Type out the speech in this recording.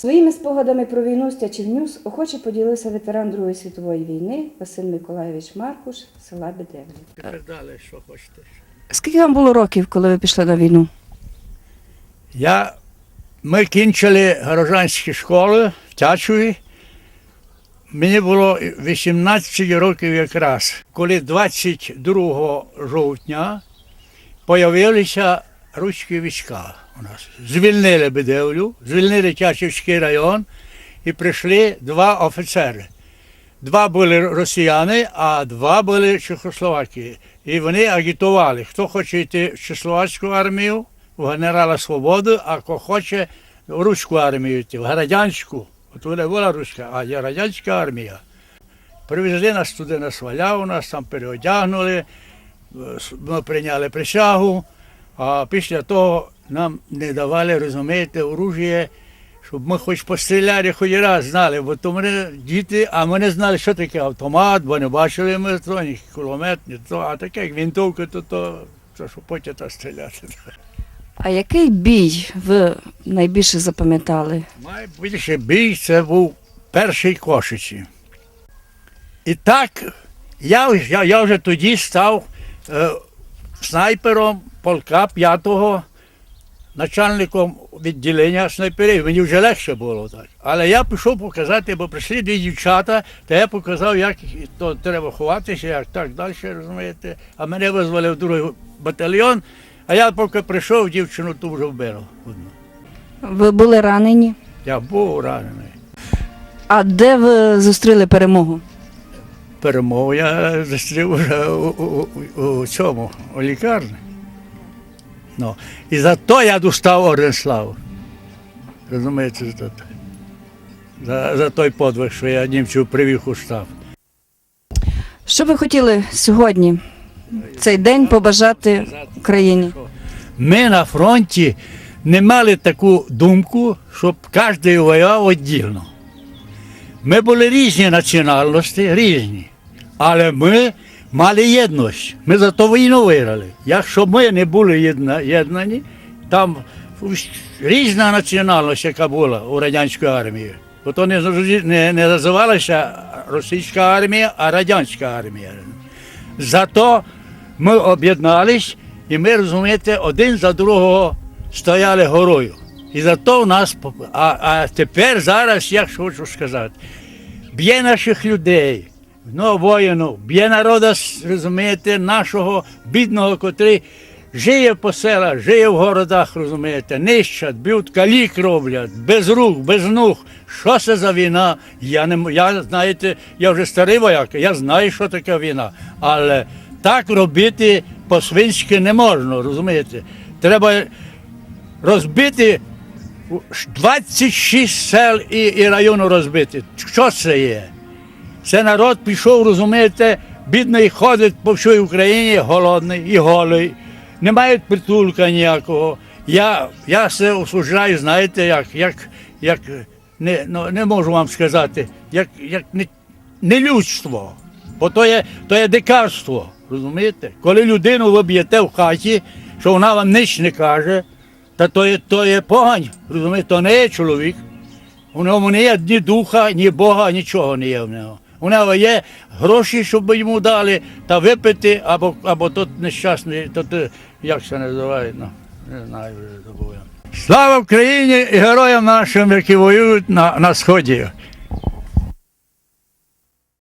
Своїми спогадами про війну з Тячівнюс охоче поділився ветеран Другої світової війни Василь Миколайович Маркуш з села Бедевлі. Тепер що хочете. Скільки вам було років, коли ви пішли на війну? Я, ми кінчили горожанські школи в Тячові. Мені було 18 років якраз, коли 22 жовтня появилися руські війська у нас. Звільнили Бедевлю, звільнили Тячівський район і прийшли два офіцери. Два були росіяни, а два були Чехословаки. І вони агітували, хто хоче йти в Чехословацьку армію, в генерала Свободу, а хто хоче в руську армію йти, в радянську. От вона була руська, а є радянська армія. Привезли нас туди на сваляву, нас там переодягнули, е, ми прийняли присягу, а після того нам не давали, розумієте, оружие, щоб ми хоч постріляли хоч раз знали, бо то мене діти, а ми не знали, що таке автомат, бо не бачили ми то, ні кулемет, ні то, а таке як винтовка, то, то, то що потім та стріляти. А який бій ви найбільше запам'ятали? Найбільший бій це був перший Кошиці. І так, я, я, я вже тоді став е, снайпером полка 5-го, начальником відділення снайперів. Мені вже легше було так. Але я пішов показати, бо прийшли дві дівчата, та я показав, як то треба ховатися, як так далі, розумієте. А мене визвали в другий батальйон, а я поки прийшов, дівчину ту вже одну. Ви були ранені? Я був ранений. А де ви зустріли перемогу? Перемогу я зустрів вже у, у, у, у цьому, у лікарні. Ну, і за то я достав орден слави. Розумієте, за, за, за той подвиг, що я німців привів у штаб. Що ви хотіли сьогодні, цей день, побажати Україні? Ми на фронті не мали таку думку, щоб кожен воював віддільно. Ми були різні національності, різні. Але ми мали єдність. Ми за то війну виграли. Якщо ми не були єдна- єднані, там різна національність, яка була у радянській армії. Бо то не, не, не називалася російська армія, а радянська армія. Зато ми об'єднались і ми, розумієте, один за другого стояли горою. І зато в нас, а, а тепер зараз я хочу сказати, б'є наших людей, ну, воїну, б'є народа, розумієте, нашого бідного, котрий жиє по селах, жиє в городах, розумієте, нищать, б'ють, калік роблять, без рук, без ног. Що це за війна? Я не я, знаєте, я вже старий вояк, я знаю, що таке війна. Але так робити по-свинськи не можна, розумієте? Треба розбити 26 сел і, і району розбити. Що це є? Це народ пішов, розумієте, бідний ходить по всій Україні, голодний і голий, не мають притулка ніякого. Я, я це осуджаю, знаєте, як, як, як не, ну, не можу вам сказати, як, як не, не людство. Бо то є, то є дикарство, розумієте? Коли людину ви б'єте в хаті, що вона вам ніч не каже, та то є, то є погань, розумієте, то не є чоловік. У ньому не є ні духа, ні Бога, нічого не є в нього. У нього є гроші, щоб йому дали, та випити, або, або тот нещасний, тот, е, як це називають, ну, не знаю, вже забув. Слава Україні і героям нашим, які воюють на, на сході.